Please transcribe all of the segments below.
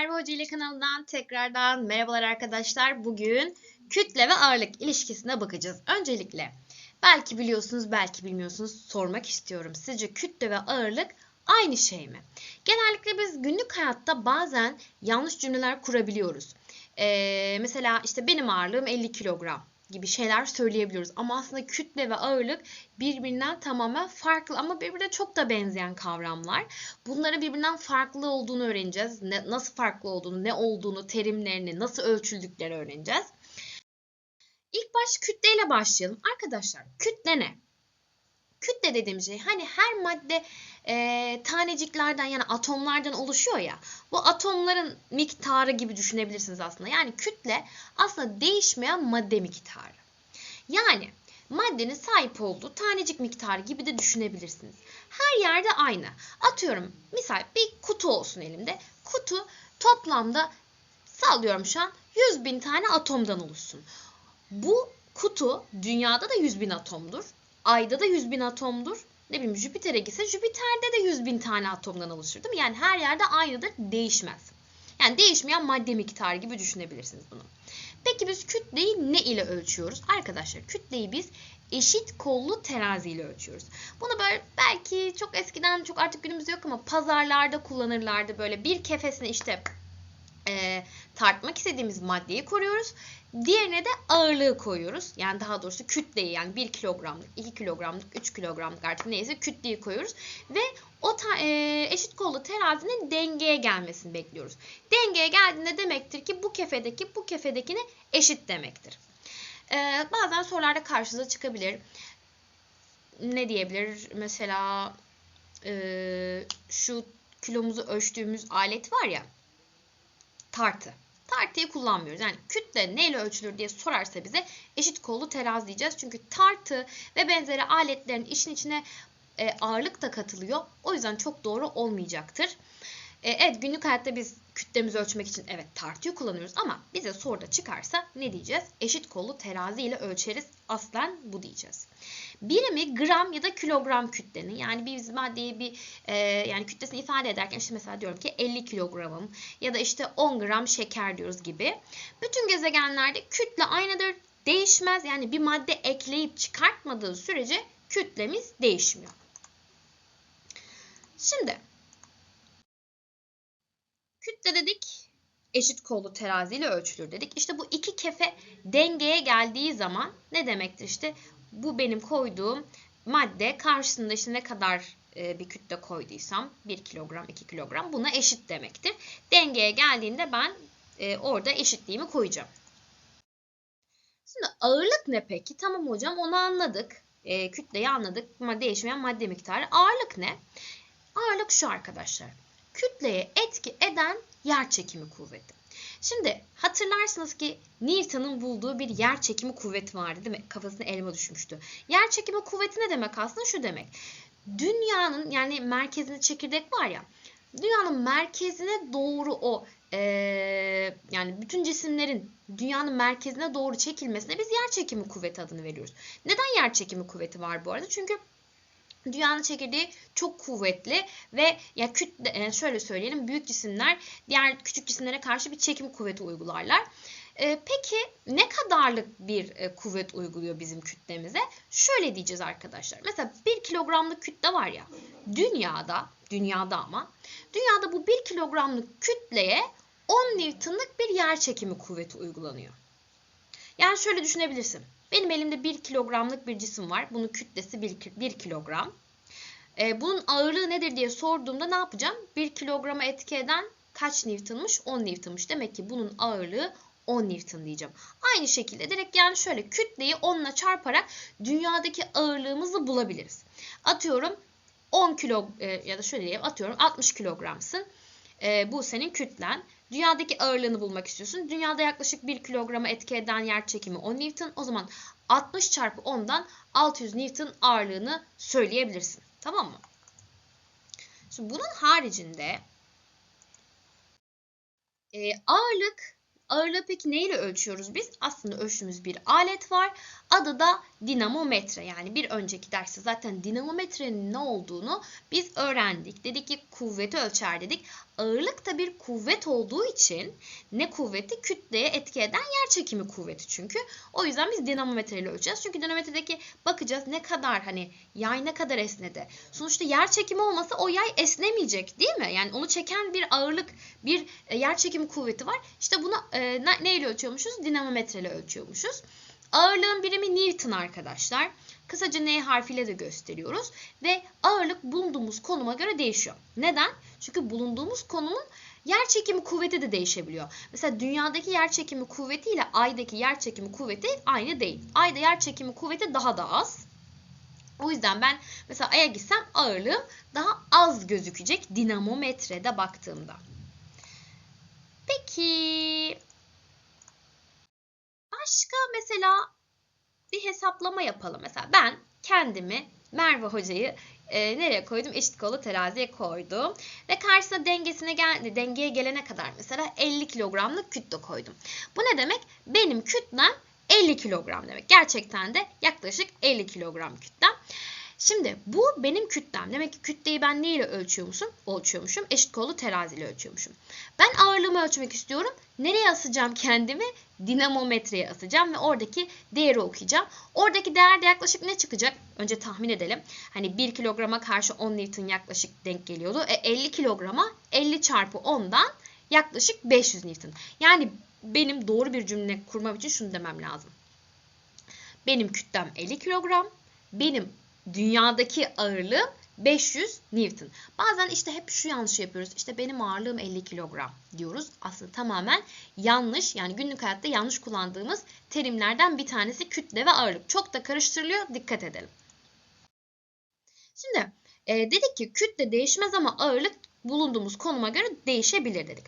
Merve Hoca ile kanalından tekrardan merhabalar arkadaşlar. Bugün kütle ve ağırlık ilişkisine bakacağız. Öncelikle belki biliyorsunuz belki bilmiyorsunuz sormak istiyorum. Sizce kütle ve ağırlık aynı şey mi? Genellikle biz günlük hayatta bazen yanlış cümleler kurabiliyoruz. Ee, mesela işte benim ağırlığım 50 kilogram gibi şeyler söyleyebiliyoruz. Ama aslında kütle ve ağırlık birbirinden tamamen farklı ama birbirine çok da benzeyen kavramlar. Bunların birbirinden farklı olduğunu öğreneceğiz. Ne, nasıl farklı olduğunu, ne olduğunu, terimlerini, nasıl ölçüldüklerini öğreneceğiz. İlk baş kütleyle başlayalım. Arkadaşlar kütle ne? Kütle dediğim şey hani her madde e, taneciklerden yani atomlardan oluşuyor ya. Bu atomların miktarı gibi düşünebilirsiniz aslında. Yani kütle aslında değişmeyen madde miktarı. Yani maddenin sahip olduğu tanecik miktarı gibi de düşünebilirsiniz. Her yerde aynı. Atıyorum misal bir kutu olsun elimde. Kutu toplamda sallıyorum şu an 100 bin tane atomdan oluşsun. Bu kutu dünyada da 100 bin atomdur. Ayda da 100 bin atomdur. Ne bileyim Jüpiter'e gitse Jüpiter'de de 100 bin tane atomdan oluşur değil mi? Yani her yerde aynıdır, değişmez. Yani değişmeyen madde miktarı gibi düşünebilirsiniz bunu. Peki biz kütleyi ne ile ölçüyoruz? Arkadaşlar kütleyi biz eşit kollu terazi ile ölçüyoruz. Bunu böyle belki çok eskiden çok artık günümüzde yok ama pazarlarda kullanırlardı böyle bir kefesine işte e, tartmak istediğimiz maddeyi koruyoruz. Diğerine de ağırlığı koyuyoruz. Yani daha doğrusu kütleyi yani 1 kilogramlık, 2 kilogramlık, 3 kilogramlık artık neyse kütleyi koyuyoruz. Ve o ta, e, eşit kollu terazinin dengeye gelmesini bekliyoruz. Dengeye geldiğinde demektir ki bu kefedeki bu kefedekine eşit demektir. E, bazen sorularda karşınıza çıkabilir. Ne diyebilir? Mesela e, şu kilomuzu ölçtüğümüz alet var ya tartı. Tartıyı kullanmıyoruz. Yani kütle neyle ölçülür diye sorarsa bize eşit kollu terazi diyeceğiz. Çünkü tartı ve benzeri aletlerin işin içine e, ağırlık da katılıyor. O yüzden çok doğru olmayacaktır. E, evet günlük hayatta biz kütlemizi ölçmek için evet tartıyı kullanıyoruz ama bize soruda çıkarsa ne diyeceğiz? Eşit kollu terazi ile ölçeriz. Aslen bu diyeceğiz. Birimi gram ya da kilogram kütlenin yani biz maddeyi bir e, yani kütlesini ifade ederken işte mesela diyorum ki 50 kilogramım ya da işte 10 gram şeker diyoruz gibi. Bütün gezegenlerde kütle aynıdır değişmez yani bir madde ekleyip çıkartmadığı sürece kütlemiz değişmiyor. Şimdi kütle dedik eşit kollu teraziyle ölçülür dedik. İşte bu iki kefe dengeye geldiği zaman ne demektir işte bu benim koyduğum madde karşısında işte ne kadar e, bir kütle koyduysam 1 kilogram 2 kilogram buna eşit demektir. Dengeye geldiğinde ben e, orada eşitliğimi koyacağım. Şimdi ağırlık ne peki? Tamam hocam onu anladık. E, kütleyi anladık. Değişmeyen madde miktarı. Ağırlık ne? Ağırlık şu arkadaşlar. Kütleye etki eden yer çekimi kuvveti. Şimdi hatırlarsınız ki Newton'un bulduğu bir yer çekimi kuvveti vardı değil mi? Kafasına elma düşmüştü. Yer çekimi kuvveti ne demek aslında? Şu demek. Dünyanın yani merkezinde çekirdek var ya. Dünyanın merkezine doğru o e, yani bütün cisimlerin dünyanın merkezine doğru çekilmesine biz yer çekimi kuvveti adını veriyoruz. Neden yer çekimi kuvveti var bu arada? Çünkü Dünyanın çekirdeği çok kuvvetli ve ya kütle şöyle söyleyelim büyük cisimler diğer küçük cisimlere karşı bir çekim kuvveti uygularlar. E, peki ne kadarlık bir e, kuvvet uyguluyor bizim kütlemize? Şöyle diyeceğiz arkadaşlar. Mesela 1 kilogramlık kütle var ya dünyada, dünyada ama dünyada bu 1 kilogramlık kütleye 10 Newton'lık bir yer çekimi kuvveti uygulanıyor. Yani şöyle düşünebilirsin. Benim elimde 1 kilogramlık bir cisim var. Bunun kütlesi 1, 1 kilogram. E, bunun ağırlığı nedir diye sorduğumda ne yapacağım? 1 kilograma etki eden kaç Newton'muş? 10 Newton'muş. Demek ki bunun ağırlığı 10 Newton diyeceğim. Aynı şekilde direkt yani şöyle kütleyi 10 ile çarparak dünyadaki ağırlığımızı bulabiliriz. Atıyorum 10 kilo e, ya da şöyle diyeyim atıyorum 60 kilogramsın. E, bu senin kütlen. Dünyadaki ağırlığını bulmak istiyorsun. Dünyada yaklaşık 1 kilograma etki eden yer çekimi 10 Newton. O zaman 60 çarpı 10'dan 600 Newton ağırlığını söyleyebilirsin. Tamam mı? Şimdi bunun haricinde e, ağırlık Ağırlığı peki neyle ölçüyoruz biz? Aslında ölçtüğümüz bir alet var. Adı da dinamometre. Yani bir önceki derste zaten dinamometrenin ne olduğunu biz öğrendik. Dedik ki kuvveti ölçer dedik. Ağırlık da bir kuvvet olduğu için ne kuvveti? Kütleye etki eden yer çekimi kuvveti çünkü. O yüzden biz dinamometreyle ölçeceğiz. Çünkü dinamometredeki bakacağız ne kadar hani yay ne kadar esnedi. Sonuçta yer çekimi olmasa o yay esnemeyecek değil mi? Yani onu çeken bir ağırlık, bir e, yer çekimi kuvveti var. İşte bunu e, ne, neyle ölçüyormuşuz? Dinamometreyle ölçüyormuşuz. Ağırlığın birimi Newton arkadaşlar. Kısaca N harfiyle de gösteriyoruz. Ve ağırlık bulunduğumuz konuma göre değişiyor. Neden? Çünkü bulunduğumuz konumun yer çekimi kuvveti de değişebiliyor. Mesela dünyadaki yer çekimi kuvveti ile aydaki yer çekimi kuvveti aynı değil. Ayda yer çekimi kuvveti daha da az. O yüzden ben mesela Ay'a gitsem ağırlığım daha az gözükecek dinamometrede baktığımda. Peki başka mesela bir hesaplama yapalım. Mesela ben kendimi Merve hocayı e, nereye koydum? Eşit kolu teraziye koydum. Ve karşısına dengesine gel dengeye gelene kadar mesela 50 kilogramlık kütle koydum. Bu ne demek? Benim kütlem 50 kilogram demek. Gerçekten de yaklaşık 50 kilogram kütlem. Şimdi bu benim kütlem. Demek ki kütleyi ben neyle ölçüyormuşum? Ölçüyormuşum. Eşit kollu teraziyle ölçüyormuşum. Ben ağırlığımı ölçmek istiyorum. Nereye asacağım kendimi? Dinamometreye asacağım ve oradaki değeri okuyacağım. Oradaki değerde yaklaşık ne çıkacak? Önce tahmin edelim. Hani 1 kilograma karşı 10 Newton yaklaşık denk geliyordu. E 50 kilograma 50 çarpı 10'dan yaklaşık 500 Newton. Yani benim doğru bir cümle kurmam için şunu demem lazım. Benim kütlem 50 kilogram. Benim dünyadaki ağırlığım 500 Newton. Bazen işte hep şu yanlışı yapıyoruz. İşte benim ağırlığım 50 kilogram diyoruz. Aslında tamamen yanlış yani günlük hayatta yanlış kullandığımız terimlerden bir tanesi kütle ve ağırlık. Çok da karıştırılıyor. Dikkat edelim. Şimdi e, dedik ki kütle değişmez ama ağırlık bulunduğumuz konuma göre değişebilir dedik.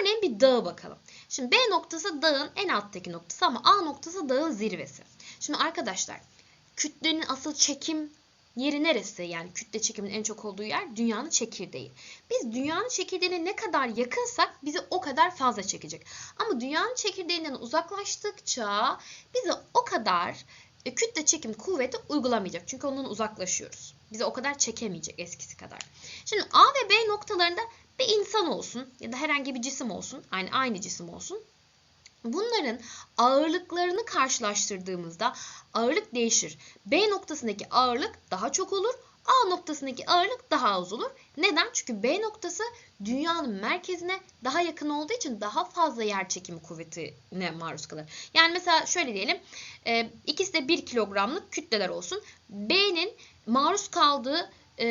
Örneğin bir dağa bakalım. Şimdi B noktası dağın en alttaki noktası ama A noktası dağın zirvesi. Şimdi arkadaşlar kütlenin asıl çekim yeri neresi? Yani kütle çekiminin en çok olduğu yer dünyanın çekirdeği. Biz dünyanın çekirdeğine ne kadar yakınsak bizi o kadar fazla çekecek. Ama dünyanın çekirdeğinden uzaklaştıkça bizi o kadar e, kütle çekim kuvveti uygulamayacak. Çünkü ondan uzaklaşıyoruz. Bizi o kadar çekemeyecek eskisi kadar. Şimdi A ve B noktalarında bir insan olsun ya da herhangi bir cisim olsun. Yani aynı cisim olsun. Bunların ağırlıklarını karşılaştırdığımızda ağırlık değişir. B noktasındaki ağırlık daha çok olur. A noktasındaki ağırlık daha az olur. Neden? Çünkü B noktası dünyanın merkezine daha yakın olduğu için daha fazla yer çekimi kuvvetine maruz kalır. Yani mesela şöyle diyelim. E, ikisi de 1 kilogramlık kütleler olsun. B'nin maruz kaldığı e,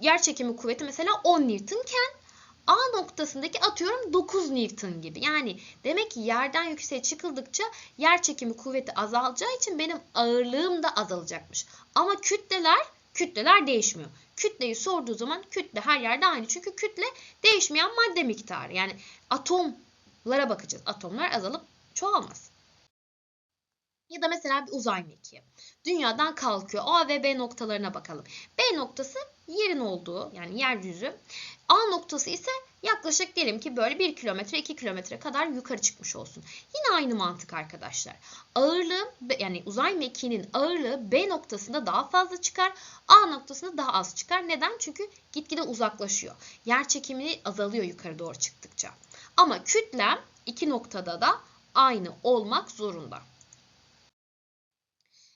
yer çekimi kuvveti mesela 10 Newtonken A noktasındaki atıyorum 9 Newton gibi. Yani demek ki yerden yükseğe çıkıldıkça yer çekimi kuvveti azalacağı için benim ağırlığım da azalacakmış. Ama kütleler kütleler değişmiyor. Kütleyi sorduğu zaman kütle her yerde aynı. Çünkü kütle değişmeyen madde miktarı. Yani atomlara bakacağız. Atomlar azalıp çoğalmaz. Ya da mesela bir uzay mekiği. Dünyadan kalkıyor. A ve B noktalarına bakalım. B noktası yerin olduğu yani yeryüzü. A noktası ise yaklaşık diyelim ki böyle 1 kilometre 2 kilometre kadar yukarı çıkmış olsun. Yine aynı mantık arkadaşlar. Ağırlığı yani uzay mekiğinin ağırlığı B noktasında daha fazla çıkar. A noktasında daha az çıkar. Neden? Çünkü gitgide uzaklaşıyor. Yer çekimi azalıyor yukarı doğru çıktıkça. Ama kütlem iki noktada da aynı olmak zorunda.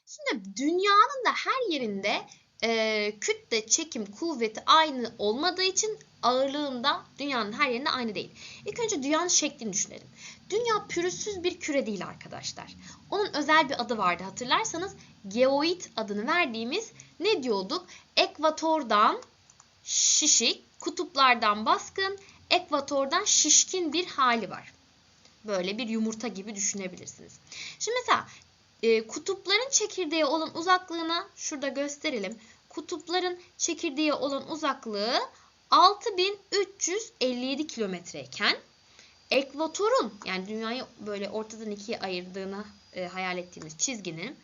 Şimdi dünyanın da her yerinde e, kütle çekim kuvveti aynı olmadığı için ağırlığında dünyanın her yerinde aynı değil. İlk önce dünyanın şeklini düşünelim. Dünya pürüzsüz bir küre değil arkadaşlar. Onun özel bir adı vardı hatırlarsanız geoid adını verdiğimiz ne diyorduk? Ekvatordan şişik, kutuplardan baskın, ekvatordan şişkin bir hali var. Böyle bir yumurta gibi düşünebilirsiniz. Şimdi mesela e, kutupların çekirdeği olan uzaklığına şurada gösterelim. Kutupların çekirdeği olan uzaklığı 6357 kilometreyken ekvatorun yani dünyayı böyle ortadan ikiye ayırdığını e, hayal ettiğimiz çizginin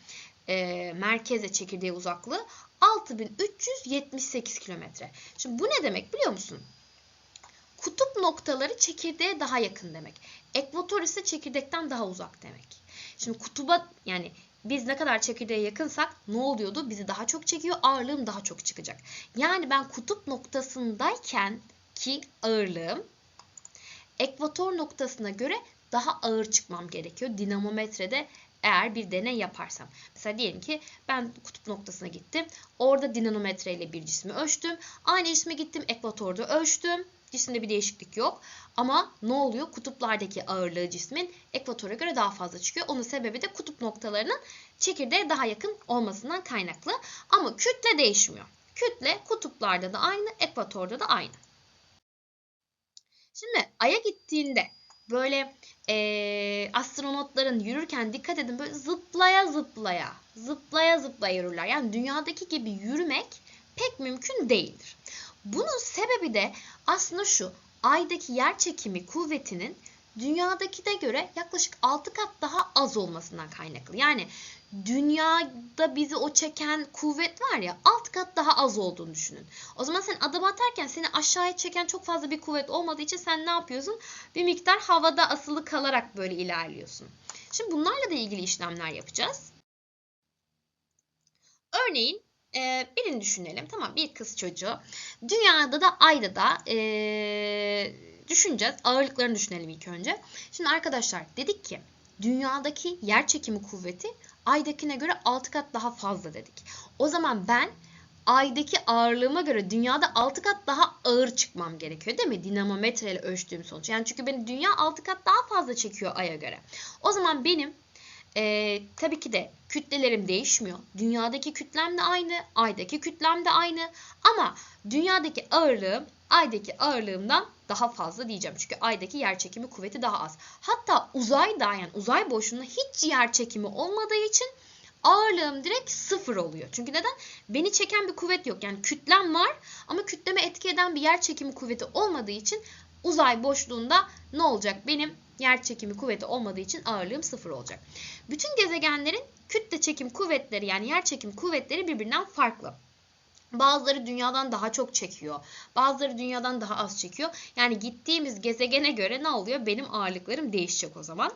e, merkeze çekirdeği uzaklığı 6378 kilometre. Şimdi bu ne demek biliyor musun? Kutup noktaları çekirdeğe daha yakın demek. Ekvator ise çekirdekten daha uzak demek. Şimdi kutuba yani biz ne kadar çekirdeğe yakınsak ne oluyordu? Bizi daha çok çekiyor, ağırlığım daha çok çıkacak. Yani ben kutup noktasındayken ki ağırlığım ekvator noktasına göre daha ağır çıkmam gerekiyor. Dinamometrede eğer bir deney yaparsam. Mesela diyelim ki ben kutup noktasına gittim. Orada dinamometre ile bir cismi ölçtüm. Aynı cisme gittim ekvatorda ölçtüm. Cisimde bir değişiklik yok. Ama ne oluyor? Kutuplardaki ağırlığı cismin ekvatora göre daha fazla çıkıyor. Onun sebebi de kutup noktalarının çekirdeğe daha yakın olmasından kaynaklı. Ama kütle değişmiyor. Kütle kutuplarda da aynı, ekvatorda da aynı. Şimdi Ay'a gittiğinde böyle e, astronotların yürürken dikkat edin böyle zıplaya zıplaya, zıplaya zıplaya yürürler. Yani dünyadaki gibi yürümek pek mümkün değildir. Bunun sebebi de aslında şu. Ay'daki yer çekimi kuvvetinin dünyadaki de göre yaklaşık 6 kat daha az olmasından kaynaklı. Yani dünyada bizi o çeken kuvvet var ya 6 kat daha az olduğunu düşünün. O zaman sen adım atarken seni aşağıya çeken çok fazla bir kuvvet olmadığı için sen ne yapıyorsun? Bir miktar havada asılı kalarak böyle ilerliyorsun. Şimdi bunlarla da ilgili işlemler yapacağız. Örneğin e, birini düşünelim. Tamam bir kız çocuğu. Dünyada da ayda da e, düşüneceğiz. Ağırlıklarını düşünelim ilk önce. Şimdi arkadaşlar dedik ki dünyadaki yer çekimi kuvveti aydakine göre 6 kat daha fazla dedik. O zaman ben aydaki ağırlığıma göre dünyada 6 kat daha ağır çıkmam gerekiyor değil mi? Dinamometre ile ölçtüğüm sonuç. Yani çünkü beni dünya 6 kat daha fazla çekiyor aya göre. O zaman benim e, tabii ki de kütlelerim değişmiyor. Dünyadaki kütlem de aynı, aydaki kütlem de aynı. Ama dünyadaki ağırlığım aydaki ağırlığımdan daha fazla diyeceğim. Çünkü aydaki yer çekimi kuvveti daha az. Hatta uzayda yani uzay boşluğunda hiç yer çekimi olmadığı için ağırlığım direkt sıfır oluyor. Çünkü neden? Beni çeken bir kuvvet yok. Yani kütlem var ama kütleme etki eden bir yer çekimi kuvveti olmadığı için uzay boşluğunda ne olacak? Benim yer çekimi kuvveti olmadığı için ağırlığım sıfır olacak. Bütün gezegenlerin kütle çekim kuvvetleri yani yer çekim kuvvetleri birbirinden farklı. Bazıları dünyadan daha çok çekiyor. Bazıları dünyadan daha az çekiyor. Yani gittiğimiz gezegene göre ne oluyor? Benim ağırlıklarım değişecek o zaman.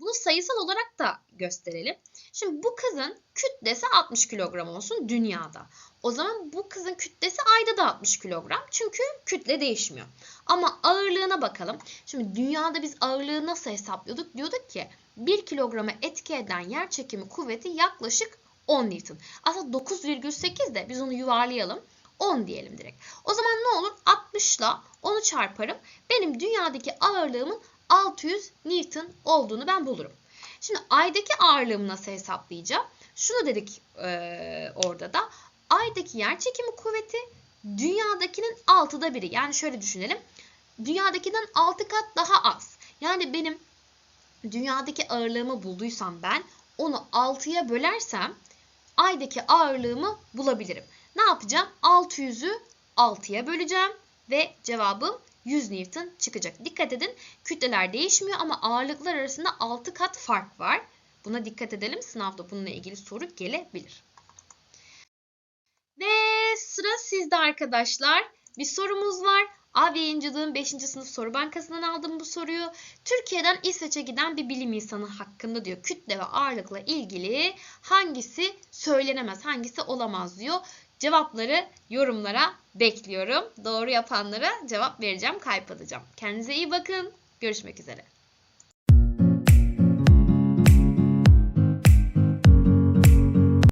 Bunu sayısal olarak da gösterelim. Şimdi bu kızın kütlesi 60 kilogram olsun dünyada. O zaman bu kızın kütlesi ayda da 60 kilogram. Çünkü kütle değişmiyor. Ama ağırlığına bakalım. Şimdi dünyada biz ağırlığı nasıl hesaplıyorduk? Diyorduk ki 1 kilograma etki eden yer çekimi kuvveti yaklaşık 10 Newton. Aslında 9,8 de biz onu yuvarlayalım. 10 diyelim direkt. O zaman ne olur? 60 ile 10'u çarparım. Benim dünyadaki ağırlığımın 600 Newton olduğunu ben bulurum. Şimdi aydaki ağırlığımı nasıl hesaplayacağım? Şunu dedik e, orada da. Aydaki yer çekimi kuvveti dünyadakinin 6'da biri. Yani şöyle düşünelim. Dünyadakinden 6 kat daha az. Yani benim dünyadaki ağırlığımı bulduysam ben onu 6'ya bölersem aydaki ağırlığımı bulabilirim. Ne yapacağım? 600'ü 6'ya böleceğim ve cevabım 100 Newton çıkacak. Dikkat edin kütleler değişmiyor ama ağırlıklar arasında 6 kat fark var. Buna dikkat edelim. Sınavda bununla ilgili soru gelebilir. Sıra sizde arkadaşlar. Bir sorumuz var. Av yayıncılığın 5. sınıf soru bankasından aldım bu soruyu. Türkiye'den İsveç'e giden bir bilim insanı hakkında diyor. Kütle ve ağırlıkla ilgili hangisi söylenemez, hangisi olamaz diyor. Cevapları yorumlara bekliyorum. Doğru yapanlara cevap vereceğim, kalp atacağım. Kendinize iyi bakın. Görüşmek üzere.